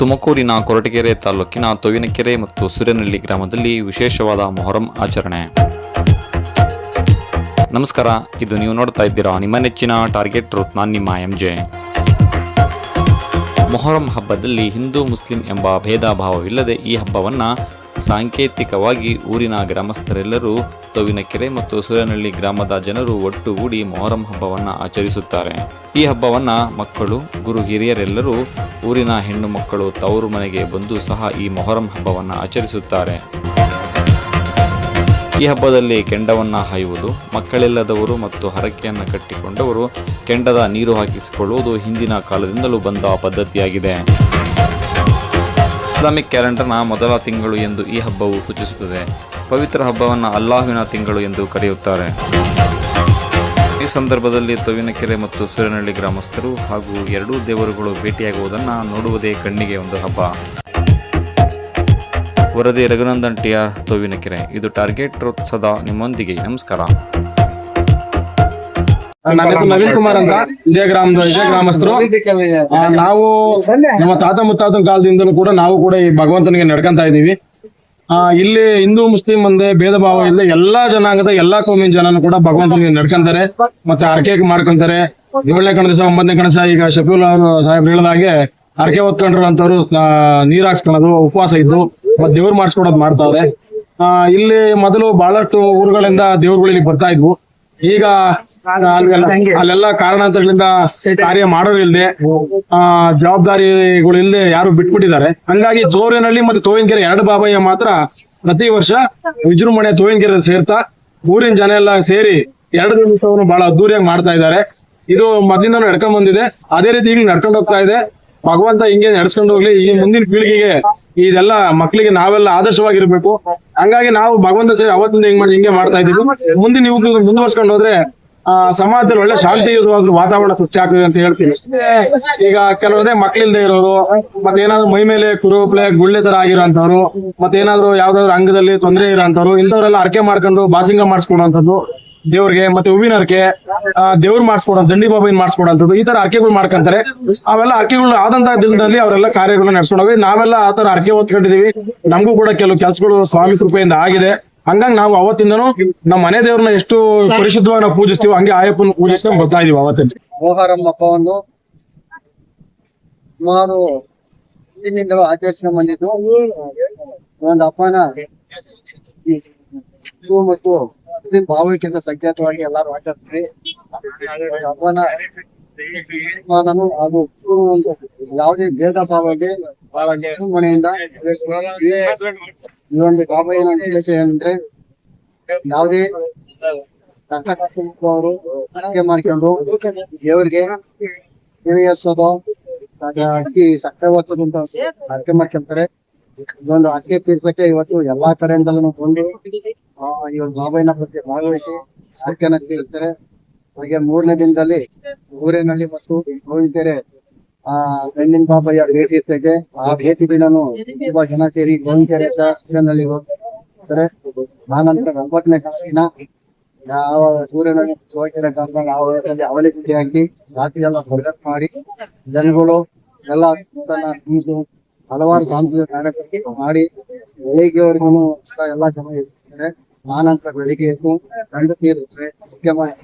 ತುಮಕೂರಿನ ಕೊರಟಗೆರೆ ತಾಲೂಕಿನ ತೊವಿನಕೆರೆ ಮತ್ತು ಸುರೇನಹಳ್ಳಿ ಗ್ರಾಮದಲ್ಲಿ ವಿಶೇಷವಾದ ಮೊಹರಂ ಆಚರಣೆ. ನಮಸ್ಕಾರ, ಇದು ನೀವು ನೋಡ್ತಾ ಇದ್ದೀರಾ ನಿಮ್ಮ ನೆಚ್ಚಿನ ಟಾರ್ಗೆಟ್ ರೂತ್ ನಾನು ನಿಮ್ಮ ಎಂ ಜೆ ಮೊಹರಂ ಹಬ್ಬದಲ್ಲಿ ಹಿಂದೂ ಮುಸ್ಲಿಂ ಎಂಬ ಭೇದ ಭಾವವಿಲ್ಲದೆ ಈ ಹಬ್ಬವನ್ನು ಸಾಂಕೇತಿಕವಾಗಿ ಊರಿನ ಗ್ರಾಮಸ್ಥರೆಲ್ಲರೂ ತೊವಿನಕೆರೆ ಮತ್ತು ಸೂರ್ಯನಹಳ್ಳಿ ಗ್ರಾಮದ ಜನರು ಒಟ್ಟುಗೂಡಿ ಮೊಹರಂ ಹಬ್ಬವನ್ನು ಆಚರಿಸುತ್ತಾರೆ. ಈ ಹಬ್ಬವನ್ನು ಮಕ್ಕಳು, ಗುರು ಹಿರಿಯರೆಲ್ಲರೂ ಊರಿನ ಹೆಣ್ಣು ಮಕ್ಕಳು ತವರು ಮನೆಗೆ ಬಂದು ಸಹ ಈ ಮೊಹರಂ ಹಬ್ಬವನ್ನು ಆಚರಿಸುತ್ತಾರೆ. ಈ ಹಬ್ಬದಲ್ಲಿ ಕೆಂಡವನ್ನು ಹಾಯುವುದು, ಮಕ್ಕಳಿಲ್ಲದವರು ಮತ್ತು ಹರಕೆಯನ್ನು ಕಟ್ಟಿಕೊಂಡವರು ಕೆಂಡದ ನೀರು ಹಾಕಿಸಿಕೊಳ್ಳುವುದು ಹಿಂದಿನ ಕಾಲದಿಂದಲೂ ಬಂದ ಪದ್ಧತಿಯಾಗಿದೆ. ಇಸ್ಲಾಮಿಕ್ ಕ್ಯಾಲೆಂಡರ್ನ ಮೊದಲ ತಿಂಗಳು ಎಂದು ಈ ಹಬ್ಬವು ಸೂಚಿಸುತ್ತದೆ. ಪವಿತ್ರ ಹಬ್ಬವನ್ನು ಅಲ್ಲಾಹುವಿನ ತಿಂಗಳು ಎಂದು ಕರೆಯುತ್ತಾರೆ. ಈ ಸಂದರ್ಭದಲ್ಲಿ ತೊವಿನಕೆರೆ ಮತ್ತು ಸೂರ್ಯನಹಳ್ಳಿ ಗ್ರಾಮಸ್ಥರು ಹಾಗೂ ಎರಡೂ ದೇವರುಗಳು ಭೇಟಿಯಾಗುವುದನ್ನು ನೋಡುವುದೇ ಕಣ್ಣಿಗೆ ಒಂದು ಹಬ್ಬ. ವರದಿ ರಘುನಂದನ್ ಟಿಆರ್ ತೊವಿನಕೆರೆ. ಇದು ಟಾರ್ಗೆಟ್ ಸದಾ ನಿಮ್ಮೊಂದಿಗೆ. ನಮಸ್ಕಾರ. ನನ್ನ ಹೆಸರು ನವೀನ್ ಕುಮಾರ್ ಅಂತ. ಇದೇ ಗ್ರಾಮದ ಇದೇ ಗ್ರಾಮಸ್ಥರು. ಆ, ನಾವು ನಮ್ಮ ತಾತ ಮುತ್ತಾತನ ಕಾಲದಿಂದಲೂ ಕೂಡ ನಾವು ಕೂಡ ಈ ಭಗವಂತನಿಗೆ ನಡ್ಕೊಂತ ಇದೀವಿ ಆ ಇಲ್ಲಿ ಹಿಂದೂ ಮುಸ್ಲಿಂ ಒಂದೇ ಭೇದ ಭಾವ ಇಲ್ಲ ಎಲ್ಲಾ ಜನಾಂಗದ ಎಲ್ಲಾ ಕೋಮಿನ ಜನನು ಕೂಡ ಭಗವಂತನಿಗೆ ನಡ್ಕೊಂತಾರೆ. ಮತ್ತೆ ಹರಕೆ ಮಾಡ್ಕೊಂತಾರೆ. ಏಳನೇ ಕಣದ ಒಂಬತ್ತನೇ ಕಣಸ ಈಗ ಶಫೀಲ್ ಅವರು ಸಾಹೇಬ್ರು ಹೇಳಿದಾಗೆ ಹರಕೆ ಹೊತ್ಕೊಂಡಿರುವಂತವ್ರು ನೀರ್ ಹಾಕ್ಸ್ಕೊಳೋದು ಉಪವಾಸ ಇದ್ದು ಮತ್ತೆ ದೇವ್ರು ಮಾಡಿಸ್ಕೊಡೋದು ಮಾಡ್ತಾರೆ. ಆ ಇಲ್ಲಿ ಮೊದಲು ಬಹಳಷ್ಟು ಊರುಗಳಿಂದ ದೇವ್ರುಗಳು ಇಲ್ಲಿ ಬರ್ತಾ ಇದ್ವು. ಈಗ ಅಲ್ಲೆಲ್ಲ ಕಾರಣಾಂತರಗಳಿಂದ ಕಾರ್ಯ ಮಾಡೋರು ಇಲ್ದೆ ಆ ಜವಾಬ್ದಾರಿಗಳು ಇಲ್ದೆ ಯಾರು ಬಿಟ್ಬಿಟ್ಟಿದ್ದಾರೆ. ಹಂಗಾಗಿ ಜೋರಿನಲ್ಲಿ ಮತ್ತೆ ತೋವಿನಕೆರೆ ಎರಡು ಬಾಬಯ್ಯ ಮಾತ್ರ ಪ್ರತಿ ವರ್ಷ ವಿಜೃಂಭಣೆ ತೋವಿನಕೆರೆ ಸೇರ್ತಾ ಊರಿನ ಜನ ಎಲ್ಲ ಸೇರಿ ಎರಡು ದಿವಸವನ್ನು ಬಹಳ ಅದ್ದೂರಿಯಾಗಿ ಮಾಡ್ತಾ ಇದ್ದಾರೆ. ಇದು ಮೊದಲಿಂದ ನಡ್ಕೊಂಡ್ ಬಂದಿದೆ. ಅದೇ ರೀತಿ ಈಗ ನಡ್ಕೊಂಡು ಹೋಗ್ತಾ ಇದೆ. ಭಗವಂತ ಹಿಂಗೆ ನಡ್ಸ್ಕೊಂಡು ಹೋಗ್ಲಿ, ಈ ಮುಂದಿನ ಪೀಳಿಗೆಗೆ ಇದೆಲ್ಲ ಮಕ್ಕಳಿಗೆ ನಾವೆಲ್ಲ ಆದರ್ಶವಾಗಿರ್ಬೇಕು. ಹಂಗಾಗಿ ನಾವು ಭಗವಂತ ಸೇರಿ ಅವತ್ತಿಂದ ಹಿಂಗ್ ಮಾಡಿ, ಹಿಂಗೆ ಮಾಡ್ತಾ ಇದೀವಿ ಮುಂದಿನ ಯುವಕರು ಮುಂದುವರ್ಸ್ಕೊಂಡು ಹೋದ್ರೆ, ಆ, ಸಮಾಜದಲ್ಲಿ ಒಳ್ಳೆ ಶಾಂತಿಯುತವಾದ ವಾತಾವರಣ ಸ್ವಚ್ಛ ಆಗ್ತದೆ ಅಂತ ಹೇಳ್ತೀನಿ. ಈಗ ಕೆಲವರದೇ ಮಕ್ಳಿಲ್ದೇ ಇರೋರು, ಮತ್ತೆ ಏನಾದ್ರು ಮೈ ಮೇಲೆ ಕುರುಪ್ಲೆ, ಗುಳ್ಳೆ ತರ ಆಗಿರೋಂಥವ್ರು, ಮತ್ತೆ ಏನಾದ್ರು ಯಾವ್ದಾದ್ರು ಅಂಗದಲ್ಲಿ ತೊಂದರೆ ಇರೋಂಥವ್ರು, ಇಂಥವ್ರೆಲ್ಲ ಅರ್ಕೆ ಮಾಡ್ಕೊಂಡು, ಬಾಸಿಂಗ ಮಾಡಿಸ್ಕೊಡುವಂಥದ್ದು ದೇವ್ರಿಗೆ ಮತ್ತೆ ಹೂವಿನ ಅರ್ಕೆ ಆ, ದೇವ್ರು ಮಾಡಿಸ್ಕೊಡೋ ದಂಡಿ ಬಾಬಾ ಮಾಡಿಸ್ಕೊಡೋಂಥದ್ದು ಈ ತರ ಅರ್ಕೆಗಳು ಮಾಡ್ಕೊಂತಾರೆ. ಅವೆಲ್ಲ ಅರ್ಕೆಗಳು ಆದಂತಹ ದಿನದಲ್ಲಿ ಅವರೆಲ್ಲ ಕಾರ್ಯಗಳನ್ನ ನಡ್ಸ್ಕೊಂಡೋಗಿ ನಾವೆಲ್ಲ ಆ ತರ ಅರ್ಕೆ ಹೊತ್ಕೊಂಡಿದೀವಿ ನಮಗೂ ಕೂಡ ಕೆಲವು ಕೆಲಸಗಳು ಸ್ವಾಮಿ ಕೃಪೆಯಿಂದ ಆಗಿದೆ. ಹಂಗಾಗಿ ನಾವು ಅವತ್ತಿಂದನು ನಮ್ಮ ಮನೆ ದೇವ್ರನ್ನ ಎಷ್ಟು ಪರಿಶುದ್ಧವಾಗಿ ನಾವು ಪೂಜಿಸ್ತೀವಿ ಹಂಗೆ ಆಯಪ್ಪನ ಪೂಜಿಸ್ಕೊಂಡು ಬರ್ತಾ ಇದೀವಿ ಅವತ್ತಿಂದ. ಮೊಹರಂ ಹಬ್ಬವನ್ನು ಸುಮಾರು ಹಿಂದಿನಿಂದಲೂ ಬಂದಿದ್ದು. ಒಂದು ಹಬ್ಬನ ಮತ್ತು ಮುಸ್ಲಿಂ ಭಾವೈಕ್ಯದ ಸಂಕೇತವಾಗಿ ಎಲ್ಲಾರು ಆಟಾಡ್ತೀವಿ ಹಬ್ಬನ ನಾನು ಅದು ಒಂದು ಯಾವುದೇ ಭೇದ ಭಾವ ಇದೆ ಬಹಳ ಮನೆಯಿಂದ ಈ ಒಂದು ಬಾಬಯ್ಯನ ವಿಶೇಷ ಏನಂದ್ರೆ ಯಾವುದೇ ಅವರು ಅಡಿಗೆ ಮಾಡ್ಕೊಂಡು ದೇವರಿಗೆ ನೆರವೇರಿಸೋದು ಹಾಗೆ ಅಕ್ಕಿ, ಸಕ್ಕರೆ ಒತ್ತೋದು ಅಂತ ಮಾಡ್ಕೊಂತಾರೆ. ಇದೊಂದು ರಾಜಕೀಯ ತೀರ್ಥಕ್ಕೆ ಇವತ್ತು ಎಲ್ಲಾ ಕಡೆಯಿಂದಲೂ ಬಂದು ಒಂದು ಬಾಬೈನ ಬಗ್ಗೆ ಭಾಗವಹಿಸಿ ಸಾಕ್ಯನ ಕೇಳ್ತಾರೆ. ಹಾಗೆ ಮೂರನೇ ದಿನದಲ್ಲಿ ಊರಿನಲ್ಲಿ ಮತ್ತು ಗೋವಿಂದರೆ, ಆ, ಗಂಡಿನ ಬಾಬಯ್ಯ ಭೇಟಿ ಇರ್ತೈತೆ. ಆ ಭೇಟಿ ಬೀಳನು ತುಂಬಾ ಜನ ಸೇರಿ ಗೋವಿಂತೆರೆ ಸೂರ್ಯನಲ್ಲಿ ಹೋಗ್ತಾರೆ. ಆನಂತರ ಒಂಬತ್ತನೇ ದಿನ ಯಾವ ಸೂರ್ಯನಲ್ಲಿ ನಾವು ಅವಳಿ ಗುಡ್ಡೆ ಹಾಕಿ ರಾತ್ರಿ ಎಲ್ಲ ಮಾಡಿ, ಜನಗಳು ಎಲ್ಲ ಹಲವಾರು ಸಾಂಸ್ಕೃತಿಕ ಕಾರ್ಯಕ್ರಮ ಮಾಡಿ ಬೆಳಿಗ್ಗೆವರೆಗೂ ಎಲ್ಲ ಜನ ಇರ್ತಾರೆ ಆನಂತರ ಬೆಳಿಗ್ಗೆ ಎದ್ದು ಗಂಡು ತೀರಿಸ್ತಾರೆ ಮುಖ್ಯವಾಗಿ